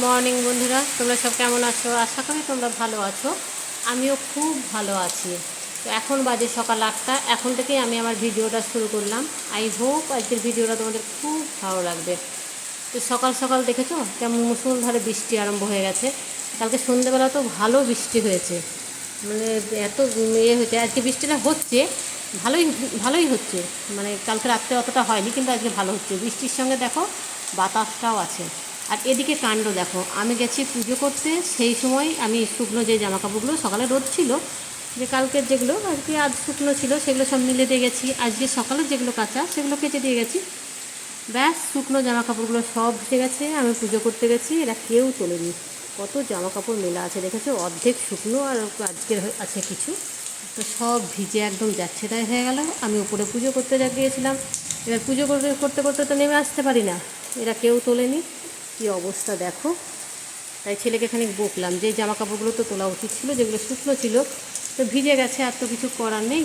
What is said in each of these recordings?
Morning বন্ধুরা। তোমরা সব কেমন আছো? আশা করি তোমরা ভালো আছো। আমিও খুব ভালো আছি। তো এখন বাজে সকাল আটটা। এখন থেকেই আমি আমার ভিডিওটা শুরু করলাম। আই হোপ আজকের ভিডিওটা তোমাদের খুব ভালো লাগবে। তো সকাল সকাল দেখেছ? কেমন মুসুলধারে বৃষ্টি আরম্ভ হয়ে গেছে। কালকে সন্ধ্যেবেলা তো ভালো বৃষ্টি হয়েছে। মানে এত ইয়ে হয়েছে। আজকে বৃষ্টিটা হচ্ছে। ভালোই ভালোই হচ্ছে। মানে কালকে রাত্রে অতটা হয়নি, কিন্তু আজকে ভালো হচ্ছে। বৃষ্টির সঙ্গে দেখো বাতাসটাও আছে। আর এদিকে কাণ্ড দেখো, আমি গেছি পুজো করতে, সেই সময় আমি শুকনো যে জামা কাপড়গুলো সকালে রোদ ছিল, যে কালকের যেগুলো আজকে আজ শুকনো ছিল, সেগুলো সব মিলে দিয়ে গেছি। আজকে সকালে যেগুলো কাঁচা, সেগুলো কেচে দিয়ে গেছি। ব্যাস, শুকনো জামা কাপড়গুলো সব ভিজে গেছে, আমি পুজো করতে গেছি, এরা কেউ তোলেনি। কত জামা কাপড় মেলা আছে, দেখেছ? অর্ধেক শুকনো আর আজকের আছে কিছু। তো সব ভিজে একদম যাচ্ছে তাই হয়ে গেল, আমি উপরে পুজো করতে গিয়েছিলাম। এবার পুজো করতে করতে তো নেমে আসতে পারি না, এরা কেউ তোলেনি। কী অবস্থা দেখো। তাই ছেলেকে খানিক বকলাম। যে জামা কাপড়গুলো তো তোলা উচিত ছিল, যেগুলো শুকনো ছিল, তো ভিজে গেছে আর তো কিছু করার নেই।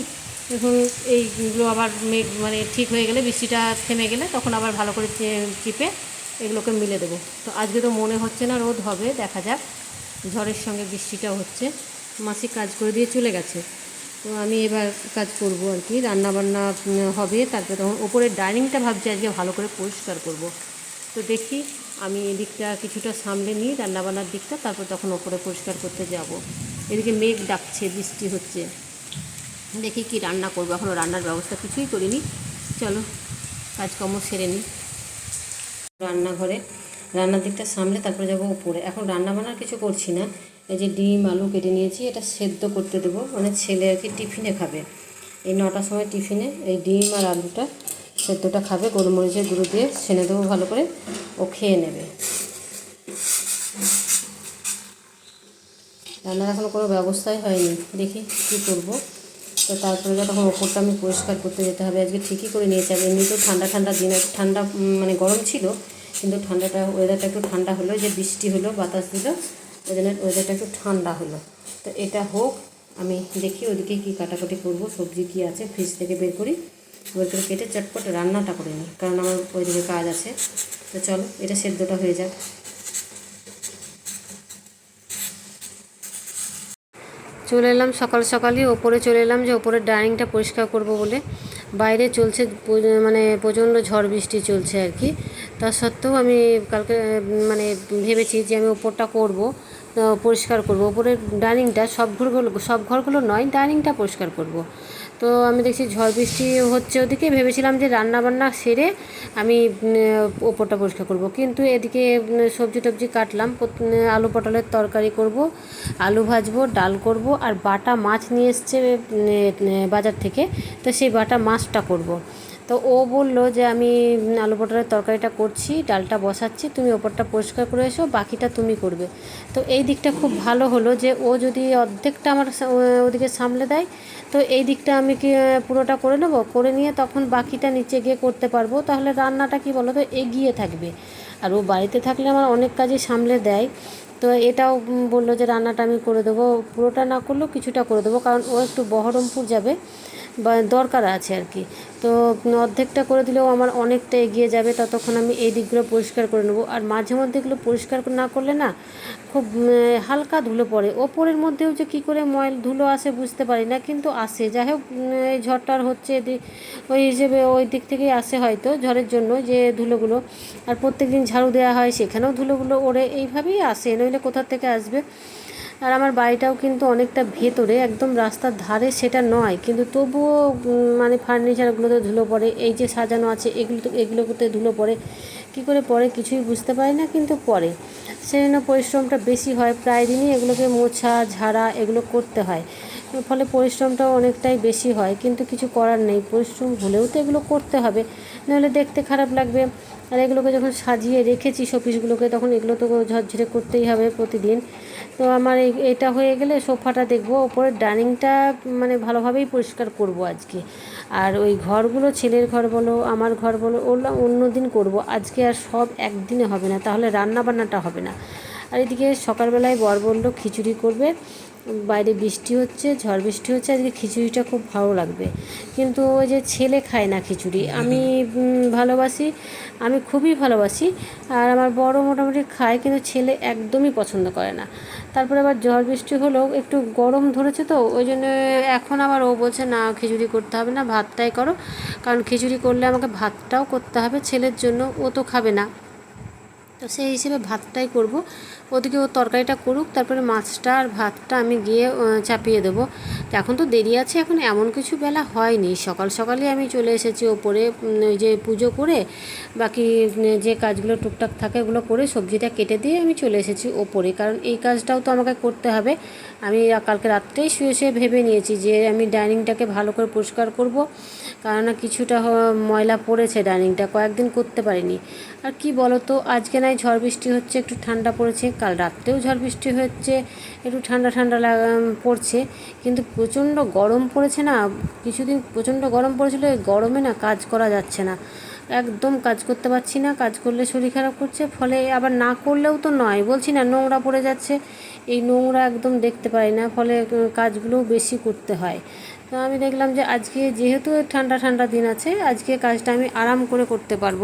এখন এইগুলো আবার মেঘ মানে ঠিক হয়ে গেলে, বৃষ্টিটা থেমে গেলে তখন আবার ভালো করে চিপে এগুলোকে মিলে দেবো। তো আজকে তো মনে হচ্ছে না রোদ হবে, দেখা যাক। ঝড়ের সঙ্গে বৃষ্টিটাও হচ্ছে। মাসি কাজ করে দিয়ে চলে গেছে। তো আমি এবার কাজ করব আর কি। রান্নাবান্না হবে। তারপরে তখন ওপরের ডাইনিংটা ভাবছি আজকে ভালো করে পরিষ্কার করব। তো দেখি আমি এদিকটা কিছুটা সামলে নিই রান্নাবান্নার দিকটা, তারপর তখন ওপরে পরিষ্কার করতে যাব। এদিকে মেঘ ডাকছে, বৃষ্টি হচ্ছে। দেখি কি রান্না করব এখনও রান্নার ব্যবস্থা কিছুই করিনি। চলো, কাজকর্ম সেরে নিই। রান্নাঘরে, রান্নার দিকটা সামলে তারপর যাব উপরে। এখন রান্না বান্নার কিছু করছি না। এই যে ডিম, আলু কেটে নিয়েছি, এটা সেদ্ধ করতে দেবো। মানে ছেলে আর কি টিফিনে খাবে। এই নটার সময় টিফিনে এই ডিম আর আলুটা সেদ্ধটা খাবে, গোলমরিচের গুঁড়ো দিয়ে ছেনে দেবো ভালো করে, ও খেয়ে নেবে। রান্নার এখনও কোনো ব্যবস্থাই হয়নি। দেখি কী করব। তো তারপরে যা তখন ওপরটা আমি পরিষ্কার করতে যেতে হবে, আজকে ঠিকই করে নিয়েছি। আর এমনিতেও ঠান্ডা ঠান্ডা দিন, ঠান্ডা মানে গরম ছিল, কিন্তু ঠান্ডাটা ওয়েদারটা একটু ঠান্ডা হলো, যে বৃষ্টি হলো, বাতাস দিল, ওই জন্য ওয়েদারটা একটু ঠান্ডা হলো। তো এটা হোক, আমি দেখি ওদিকে কী কাটাকাটি করব, সবজি কী আছে ফ্রিজ থেকে বের করি। করে কেটে চটপট রান্নাটা করে নিই, কারণ আমার ওইদিকে কাজ আছে। তো চলো, এটা সেদ্ধটা হয়ে যাক। চলে এলাম সকাল সকালই, ওপরে চলে এলাম যে ওপরের ডাইনিংটা পরিষ্কার করব বলে। বাইরে চলছে মানে প্রচণ্ড ঝড় বৃষ্টি চলছে আর কি। তা সত্ত্বেও আমি কালকে মানে ভেবেছি যে আমি ওপরটা করব পরিষ্কার করব। ওপরের ডাইনিংটা সব ঘরগুলো সব ঘরগুলো নয়, ডাইনিংটা পরিষ্কার করব। তো আমি দেখছি ঝড় বৃষ্টি হচ্ছে ওদিকে। ভেবেছিলাম যে রান্না বান্না সেরে আমি ওপরটা পরিষ্কার করব। কিন্তু এদিকে সবজি টবজি কাটলাম। আলু পটলের তরকারি করব, আলু ভাজবো, ডাল করব আর বাটা মাছ নিয়ে এসছে বাজার থেকে। তো সেই বাটা মাছটা করব। তো ও বলল যে আমি আলু পটলের তরকারিটা করছি, ডালটা বসাচ্ছি, তুমি ওপরটা পরিষ্কার করে এসো, বাকিটা তুমি করবে। তো এই দিকটা খুব ভালো হলো যে ও যদি অর্ধেকটা আমার ওদিকে সামলে দেয়, তো এই দিকটা আমি কি পুরোটা করে নেব? করে নিয়ে তখন বাকিটা নিচে গিয়ে করতে পারব। তাহলে রান্নাটা কি বলো তো এগিয়ে থাকবে। আর ও বাড়িতে থাকলে আমার অনেক কাজই সামলে দেয়। তো এটাও বলল যে রান্নাটা আমি করে দেবো। পুরোটা না করলেও কিছুটা করে দেবো, কারণ ও একটু বহরমপুর যাবে। বা দরকার আছে আর কি। তো অর্ধেকটা করে দিলেও আমার অনেকটা এগিয়ে যাবে, ততক্ষণ আমি এই দিকগুলো পরিষ্কার করে নেব। আর মাঝে মধ্যে এগুলো পরিষ্কার না করলে না খুব হালকা ধুলো পড়ে। ওপরের মধ্যেও যে কী করে ময়ল ধুলো আসে বুঝতে পারি না, কিন্তু আসে। যাই হোক এই ঝড়টার হচ্ছে ওই হিসেবে ওই দিক থেকেই আসে হয়তো ঝড়ের জন্য যে ধুলোগুলো। আর প্রত্যেক দিন ঝাড়ু দেওয়া হয়, সেখানেও ধুলোগুলো ওড়ে। এইভাবেই আসে, নইলে কোথা থেকে আসবে? আর আমার বাড়িটাও কিন্তু অনেকটা ভেতরে, একদম রাস্তার ধারে সেটা নয়। কিন্তু তবুও মানে ফার্নিচারগুলোতে ধুলো পড়ে, এই যে সাজানো আছে, এগুলো তো, এগুলোতে ধুলো পড়ে। কী করে পরে কিছুই বুঝতে পারি না, কিন্তু পড়ে। সেজন্য পরিশ্রমটা বেশি হয়, প্রায় দিনই এগুলোকে মোছা, ঝাড়া, এগুলো করতে হয়। ফলে পরিশ্রমটাও অনেকটাই বেশি হয়, কিন্তু কিছু করার নেই। পরিশ্রম হলেও তো এগুলো করতে হবে। নাহলে দেখতে খারাপ লাগবে। আর এগুলোকে যখন সাজিয়ে রেখেছি শোপিসগুলোকে, তখন এগুলো তো ঝরঝরে করতেই হবে প্রতিদিন। তো আমার এটা হয়ে গেলে সোফাটা দেখব। ওপরের ডাইনিংটা মানে ভালোভাবেই পরিষ্কার করব আজকে। আর ওই ঘরগুলো, ছেলের ঘর বলো, আমার ঘর বলো, ওগুলো অন্য দিন করব। আজকে আর সব একদিনে হবে না, তাহলে রান্না বান্নাটা হবে না। আর এদিকে সকালবেলায় বর বলল খিচুড়ি করবে। বাইরে বৃষ্টি হচ্ছে, ঝড় বৃষ্টি হচ্ছে, আজকে খিচুড়িটা খুব ভালো লাগবে। কিন্তু ওই যে ছেলে খায় না খিচুড়ি, আমি ভালোবাসি, আমি খুবই ভালোবাসি, আর আমার বড় মোটামুটি খায়, কিন্তু ছেলে একদমই পছন্দ করে না। তারপরে আবার ঝড় বৃষ্টি হলেও একটু গরম ধরেছে তো, ওই জন্য এখন আবার ও বলছে, না, খিচুড়ি করতে হবে না, ভাতটাই করো। কারণ খিচুড়ি করলে আমাকে ভাতটাও করতে হবে, ছেলের জন্য ও তো খাবে না। তো সেই হিসেবে ভাতটাই করব। ওদিকে ও তরকারিটা করুক, তারপরে মাছটা আর ভাতটা আমি গিয়ে চাপিয়ে দেবো। এখন তো দেরি আছে, এখন এমন কিছু বেলা হয়নি। সকাল সকালে আমি চলে এসেছি ওপরে ওই যে পুজো করে, বাকি যে কাজগুলো টুকটাক থাকে ওগুলো করে সবজিটা কেটে দিয়ে আমি চলে এসেছি ওপরে। কারণ এই কাজটাও তো আমাকে করতে হবে। আমি কালকে রাত্রেই শুয়ে শুয়ে ভেবে নিয়েছি যে আমি ডাইনিংটাকে ভালো করে পরিষ্কার করব। কেননা কিছুটা ময়লা পড়েছে ডাইনিংটা, কয়েকদিন করতে পারিনি। আর কি বলো তো আজকে নাই ঝড় বৃষ্টি হচ্ছে, একটু ঠান্ডা পড়েছে, কাল রাত্রেও ঝড় বৃষ্টি হচ্ছে, একটু ঠান্ডা ঠান্ডা লাগা- পড়ছে, কিন্তু প্রচণ্ড গরম পড়েছে না, কিছুদিন প্রচণ্ড গরম পড়েছিল গরমে না কাজ করা যাচ্ছে না। একদম কাজ করতে পারছি না, কাজ করলে শরীর খারাপ করছে, ফলে আবার না করলেও তো নয়, বলছি না নোংরা পড়ে যাচ্ছে, এই নোংরা একদম দেখতে পাই না, ফলে কাজগুলোও বেশি করতে হয়। তো আমি দেখলাম যে আজকে যেহেতু ঠান্ডা ঠান্ডা দিন আছে, আজকে কাজটা আমি আরাম করে করতে পারব।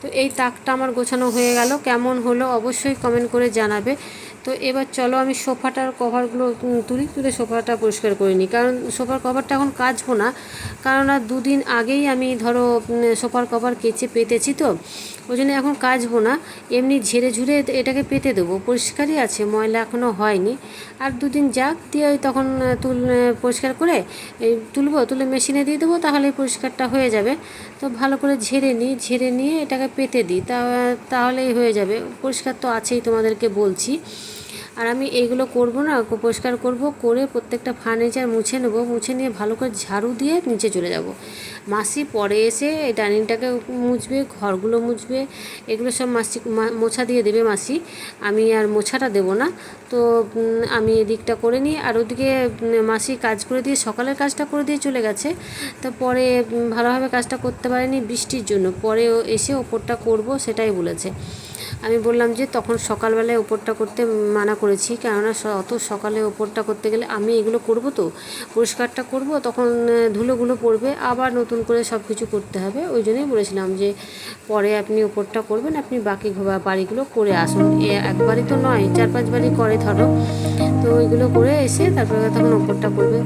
তো এই তাকটা আমার গোছানো হয়ে গেল। কেমন হলো অবশ্যই কমেন্ট করে জানাবে। তো এবার চলো আমি সোফাটার কভারগুলো তুলি, তুলে সোফাটা পরিষ্কার করে নিই। কারণ সোফার কভারটা এখন কাচবো না। কারণ আর দুদিন আগেই আমি ধরো সোফার কভার কেচে পেতেছি তো। ওই জন্য এখন কাচবো না। এমনি ঝেড়ে ঝুড়ে এটাকে পেতে দেবো। পরিষ্কারই আছে, ময়লা এখনও হয়নি। আর দুদিন যাক, দিয়ে ওই তখন তুল পরিষ্কার করে এই তুলবো, তুলে মেশিনে দিয়ে দেবো তাহলে পরিষ্কারটা হয়ে যাবে। তো ভালো করে ঝেড়ে নিই, ঝেড়ে নিয়ে এটাকে পেতে দিই। তা, তাহলেই হয়ে যাবে। পরিষ্কার তো আছেই তোমাদেরকে বলছি। আর আমি এইগুলো করব না, পরিষ্কার করব, করে প্রত্যেকটা ফার্নিচার মুছে নেব, মুছে নিয়ে ভালো করে ঝাড়ু দিয়ে নিচে চলে যাব। মাসি পরে এসে এই ডাইনিংটাকে মুছবে, ঘরগুলো মুছবে, এগুলো সব মাসি মোছা দিয়ে দেবে মাসি। আমি আর মোছাটা দেবো না, তো আমি এদিকটা করে নিই। আর ওদিকে মাসি কাজ করে দিয়ে, সকালের কাজটা করে দিয়ে চলে গেছে। তো পরে ভালোভাবে কাজটা করতে পারেনি বৃষ্টির জন্য। পরে এসে ওপরটা করব, সেটাই বলেছে। আমি বললাম যে তখন সকালবেলায় ওপরটা করতে মানা করেছি, কেননা অত সকালে ওপরটা করতে গেলে আমি এগুলো করব তো, পরিষ্কারটা করব, তখন ধুলোগুলো পড়বে, আবার নতুন করে সব কিছু করতে হবে। ওই জন্যই বলেছিলাম যে পরে আপনি ওপরটা করবেন, আপনি বাকি বাড়িগুলো করে আসুন। একবারই তো নয়, চার পাঁচ বাড়ি করে ধরো। তো ওইগুলো করে এসে তারপরে তখন ওপরটা করবে।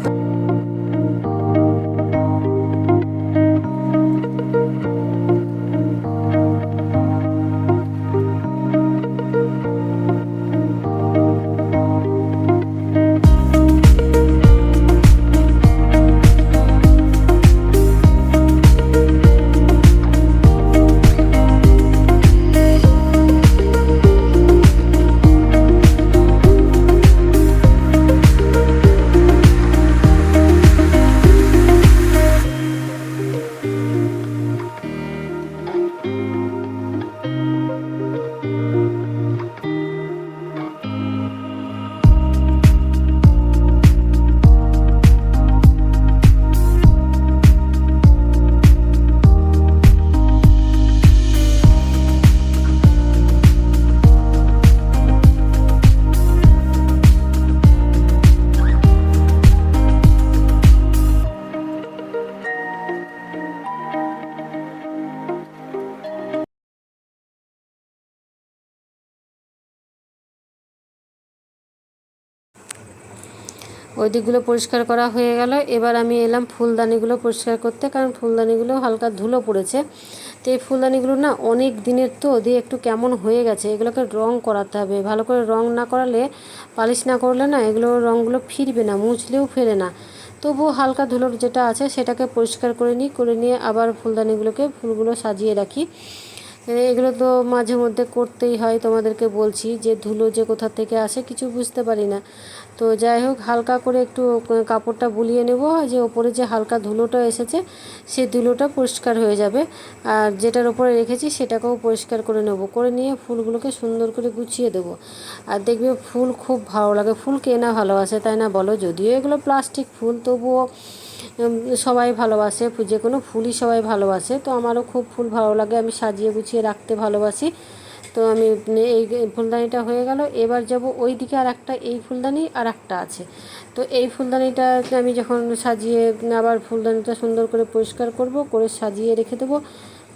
ওই দিকগুলো পরিষ্কার করা হয়ে গেল। এবার আমি এলাম ফুলদানিগুলো পরিষ্কার করতে, কারণ ফুলদানিগুলো হালকা ধুলো পড়েছে। তো এই ফুলদানিগুলো না অনেক দিনের তো, দিয়ে একটু কেমন হয়ে গেছে, এগুলোকে রং করাতে হবে। ভালো করে রং না করালে, পালিশ না করলে না এগুলো রঙগুলো ফিরবে না, মুছলেও ফেরে না। তবুও হালকা ধুলোর যেটা আছে, সেটাকে পরিষ্কার করে নিই, করে নিয়ে আবার ফুলদানিগুলোকে ফুলগুলো সাজিয়ে রাখি। এগুলো তো মাঝে মধ্যে করতেই হয়, তোমাদেরকে বলছি। যে ধুলো যে কোথা থেকে আসে কিছু বুঝতে পারি না। তো যাই হোক, হালকা করে একটু কাপড়টা বুলিয়ে নেব। যে ওপরে যে হালকা ধুলোটা এসেছে, সেই ধুলোটা পরিষ্কার হয়ে যাবে। আর যেটার ওপরে রেখেছি, সেটাকেও পরিষ্কার করে নেব। করে নিয়ে ফুলগুলোকে সুন্দর করে গুছিয়ে দেবো। আর দেখবে ফুল খুব ভালো লাগে। ফুল কে না ভালোবাসে, তাই না বলো? যদিও এগুলো প্লাস্টিক ফুল, তবুও সবাই ভালোবাসে যে কোনো ফুলই সবাই ভালোবাসে। তো আমারও খুব ফুল ভালো লাগে, আমি সাজিয়ে গুছিয়ে রাখতে ভালোবাসি। তো আমি এই ফুলদানিটা হয়ে গেল। এবার যাব ওই দিকে আর একটা এই ফুলদানি আর একটা আছে। তো এই ফুলদানিটা আমি যখন সাজিয়ে, আবার ফুলদানিটা সুন্দর করে পরিষ্কার করব, করে সাজিয়ে রেখে দেবো।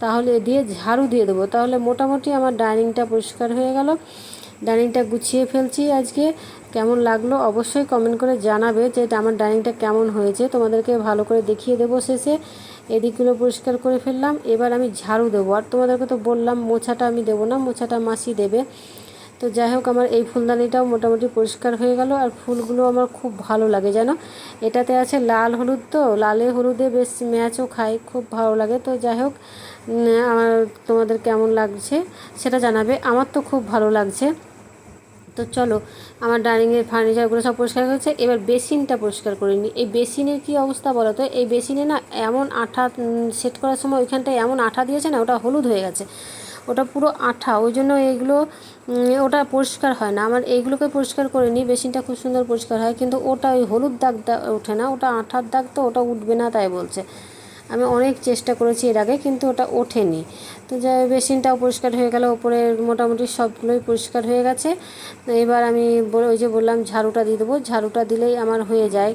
তাহলে দিয়ে ঝাড়ু দিয়ে দেবো। তাহলে মোটামুটি আমার ডাইনিংটা পরিষ্কার হয়ে গেল। ডাইনিংটা গুছিয়ে ফেলছি আজকে। কেমন লাগল অবশ্যই কমেন্ট করে জানাবে যে এটা আমার ডাইনিংটা কেমন হয়েছে। তোমাদেরকে ভালো করে দেখিয়ে দেবো শেষে। এদিকগুলো পরিষ্কার করে ফেললাম। এবার আমি ঝাড়ু দেবো। আর তোমাদেরকে তো বললাম, মোছাটা আমি দেবো না, মোছাটা মাসি দেবে। তো যাই হোক, আমার এই ফুলদানিটাও মোটামুটি পরিষ্কার হয়ে গেল। আর ফুলগুলো আমার খুব ভালো লাগে যেন এটাতে আছে লাল হলুদ তো, লালে হলুদে বেশ ম্যাচও খাই খুব ভালো লাগে। তো যাই হোক আমার তোমাদের কেমন লাগছে সেটা জানাবে। আমার তো খুব ভালো লাগছে। তো চলো, আমার ডাইনিংয়ের ফার্নিচারগুলো সব পরিষ্কার হয়েছে। এবার বেসিনটা পরিষ্কার করে নিই। এই বেসিনের কী অবস্থা বলো তো? এই বেসিনে না এমন আঠা সেট করার সময় ওইখানটায় এমন আঠা দিয়েছে না, ওটা হলুদ হয়ে গেছে। ওটা পুরো আঠা, ওই জন্য এইগুলো ওটা পরিষ্কার হয় না। আমার এইগুলোকে পরিষ্কার করে নিই, বেসিনটা খুব সুন্দর পরিষ্কার হয়। কিন্তু ওটা ওই হলুদ দাগ ওঠে না। ওটা আঠার দাগ তো ওটা উঠবে না তাই বলছে। আমি অনেক চেষ্টা করেছি এর আগে, কিন্তু ওটা ওঠেনি। তো যাই বেসিনটাও পরিষ্কার হয়ে গেল, ওপরে মোটামুটি সবগুলোই পরিষ্কার হয়ে গেছে। এবার আমি ওই যে বললাম, ঝাড়ুটা দিয়ে দেবো। ঝাড়ুটা দিলেই আমার হয়ে যায়।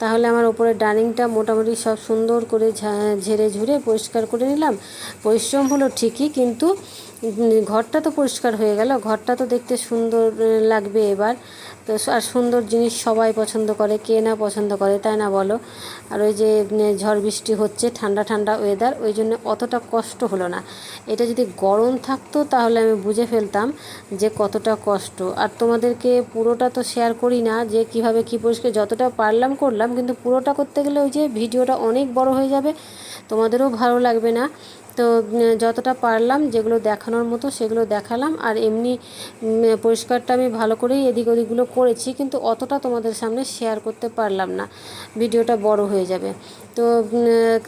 তাহলে আমার ওপরে ডাইনিংটা মোটামুটি সব সুন্দর করে ঝেড়ে ঝুড়ে পরিষ্কার করে নিলাম। পরিশ্রম হলো ঠিকই, কিন্তু ঘরটা তো পরিষ্কার হয়ে গেল। ঘরটা তো দেখতে সুন্দর লাগবে এবার। তো আর সুন্দর জিনিস সবাই পছন্দ করে, কে না পছন্দ করে, তাই না বলো? আর ওই যে ঝড় বৃষ্টি হচ্ছে, ঠান্ডা ঠান্ডা ওয়েদার ওই জন্য অতটা কষ্ট হলো না। এটা যদি গরম থাকতো, তাহলে আমি বুঝে ফেলতাম যে কতটা কষ্ট। আর তোমাদেরকে পুরোটা তো শেয়ার করি না যে কীভাবে কি পরিষ্কার, যতটা পারলাম করলাম, কিন্তু পুরোটা করতে গেলে ওই যে ভিডিওটা অনেক বড় হয়ে যাবে। তোমাদেরও ভালো লাগবে না। তো যতটা পারলাম যেগুলো দেখানোর মতো সেগুলো দেখালাম। আর এমনি পরিষ্কারটা আমি ভালো করেই এদিক ওদিকগুলো করেছি, কিন্তু অতটা তোমাদের সামনে শেয়ার করতে পারলাম না। ভিডিওটা বড় হয়ে যাবে। তো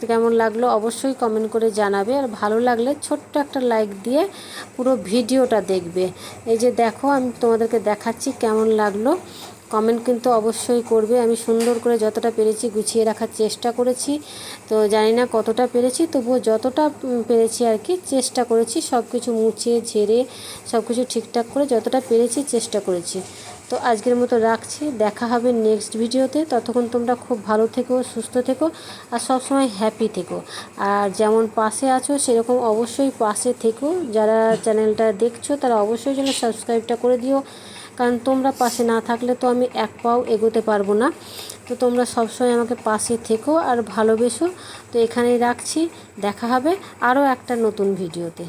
কেমন লাগল অবশ্যই কমেন্ট করে জানাবে। আর ভালো লাগলে ছোট্ট একটা লাইক দিয়ে পুরো ভিডিওটা দেখবে। এই যে দেখো, আমি তোমাদেরকে দেখাচ্ছি কেমন লাগল। কমেন্ট কিন্তু অবশ্যই করবে। আমি সুন্দর করে যতটা পেরেছি গুছিয়ে রাখার চেষ্টা করেছি। তো জানি না কতটা পেরেছি, তবুও যতটা পেরেছি আর কি চেষ্টা করেছি সব কিছু মুছিয়ে ঝেড়ে সব কিছু ঠিকঠাক করে যতটা পেরেছি চেষ্টা করেছি। তো আজকের মতো রাখছি, দেখা হবে নেক্সট ভিডিওতে। ততক্ষণ তোমরা খুব ভালো থেকো, সুস্থ থেকো আর সবসময় হ্যাপি থেকো। আর যেমন পাশে আছো, সেরকম অবশ্যই পাশে থেকো। যারা চ্যানেলটা দেখছ, তারা অবশ্যই যেন সাবস্ক্রাইবটা করে দিও। কারণ তোমরা পাশে না থাকলে তো আমি এক পাও এগোতে পারব না। তো তোমরা সবসময় আমাকে পাশে থেকো আর ভালোবেসো। তো এখানেই রাখছি। দেখা হবে আরও একটা নতুন ভিডিওতে।